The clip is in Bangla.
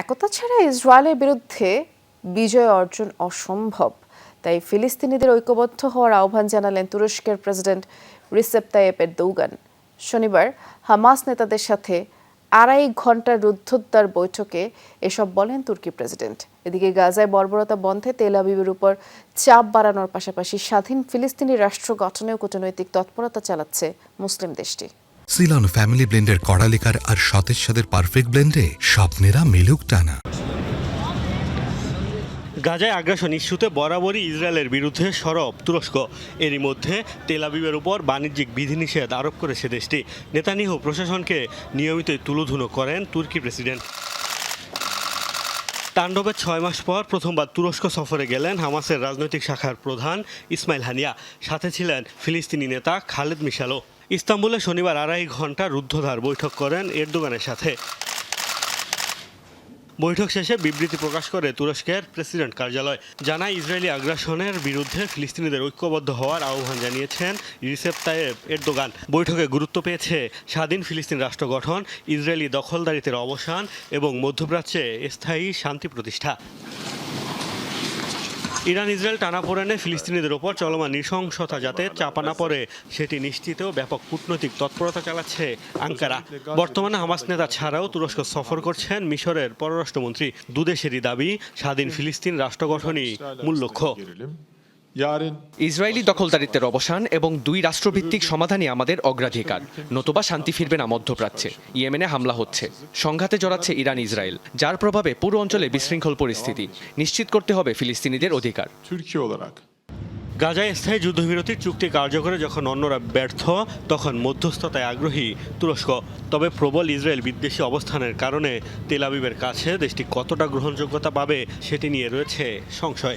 একতা ছাড়া ইসরায়েলের বিরুদ্ধে বিজয় অর্জন অসম্ভব। তাই ফিলিস্তিনিদের ঐক্যবদ্ধ হওয়ার আহ্বান জানালেন তুরস্কের প্রেসিডেন্ট রিসেপ তাইয়েপ এরদৌগান। শনিবার হামাস নেতাদের সাথে আড়াই ঘণ্টার রুদ্ধদ্বার বৈঠকে এসব বলেন তুর্কি প্রেসিডেন্ট। এদিকে গাজায় বর্বরতা বন্ধে তেল আবিবের উপর চাপ বাড়ানোর পাশাপাশি স্বাধীন ফিলিস্তিনি রাষ্ট্র গঠনেও কূটনৈতিক তৎপরতা চালাচ্ছে মুসলিম দেশটি। সিলন ফ্যামিলি ব্লেন্ডের কড়ালিকার আর সতেজ সাদের পারফেক্ট ব্লেন্ডে স্বপ্নেরা মেলুক টানা। গাজায় আগ্রাসন, ইস্যুতে বরাবরই ইসরায়েলের বিরুদ্ধে সরব তুরস্ক। এরই মধ্যে তেলাবিবের উপর বাণিজ্যিক বিধিনিষেধ আরোপ করেছে দেশটি। নেতানিয়াহু প্রশাসনকে নিয়মিতই তুলোধুনো করেন তুর্কি প্রেসিডেন্ট। তাণ্ডবের ছয় মাস পর প্রথমবার তুরস্ক সফরে গেলেন হামাসের রাজনৈতিক শাখার প্রধান ইসমাইল হানিয়া। সাথে ছিলেন ফিলিস্তিনি নেতা খালেদ মিশালো ইস্তাম্বুলে শনিবার আড়াই ঘণ্টা রুদ্ধধার বৈঠক করেন এরদোগানের সাথে। বৈঠক শেষে বিবৃতি প্রকাশ করে তুরস্কের প্রেসিডেন্ট কার্যালয়। জানায়, ইসরায়েলি আগ্রাসনের বিরুদ্ধে ফিলিস্তিনিদের ঐক্যবদ্ধ হওয়ার আহ্বান জানিয়েছেন রিসেপ তায়েব এরদোগান। বৈঠকে গুরুত্ব পেয়েছে স্বাধীন ফিলিস্তিন রাষ্ট্র গঠন, ইসরায়েলি দখলদারিত্বের অবসান এবং মধ্যপ্রাচ্যে স্থায়ী শান্তি প্রতিষ্ঠা। ইরান ইসরায়েল টানাপোড়েনে ফিলিস্তিনিদের ওপর চলমান নৃশংসতা যাতে চাপা না পড়ে, সেটি নিশ্চিতেও ব্যাপক কূটনৈতিক তৎপরতা চালাচ্ছে আঙ্কারা। বর্তমানে হামাস নেতা ছাড়াও তুরস্ক সফর করছেন মিশরের পররাষ্ট্রমন্ত্রী। দুদেশেরই দাবি, স্বাধীন ফিলিস্তিন রাষ্ট্র গঠনই মূল লক্ষ্য। ইসরায়েলি দখলদারিত্বের অবসান এবং দুই রাষ্ট্রভিত্তিক সমাধানই আমাদের অগ্রাধিকার। নতুবা শান্তি ফিরবে না মধ্যপ্রাচ্যে। ইয়েমেনে হামলা হচ্ছে। সংঘাতে জড়াচ্ছে ইরান ইসরায়েল যার প্রভাবে পুরো অঞ্চলে বিশৃঙ্খল পরিস্থিতি। নিশ্চিত করতে হবে ফিলিস্তিনিদের অধিকার। গাজায় স্থায়ী যুদ্ধবিরতির চুক্তি কার্যকরে যখন অন্যরা ব্যর্থ তখন মধ্যস্থতায় আগ্রহী তুরস্ক। তবে প্রবল ইসরায়েল বিদ্বেষী অবস্থানের কারণে তেলাবিবের কাছে দেশটি কতটা গ্রহণযোগ্যতা পাবে সেটি নিয়ে রয়েছে সংশয়।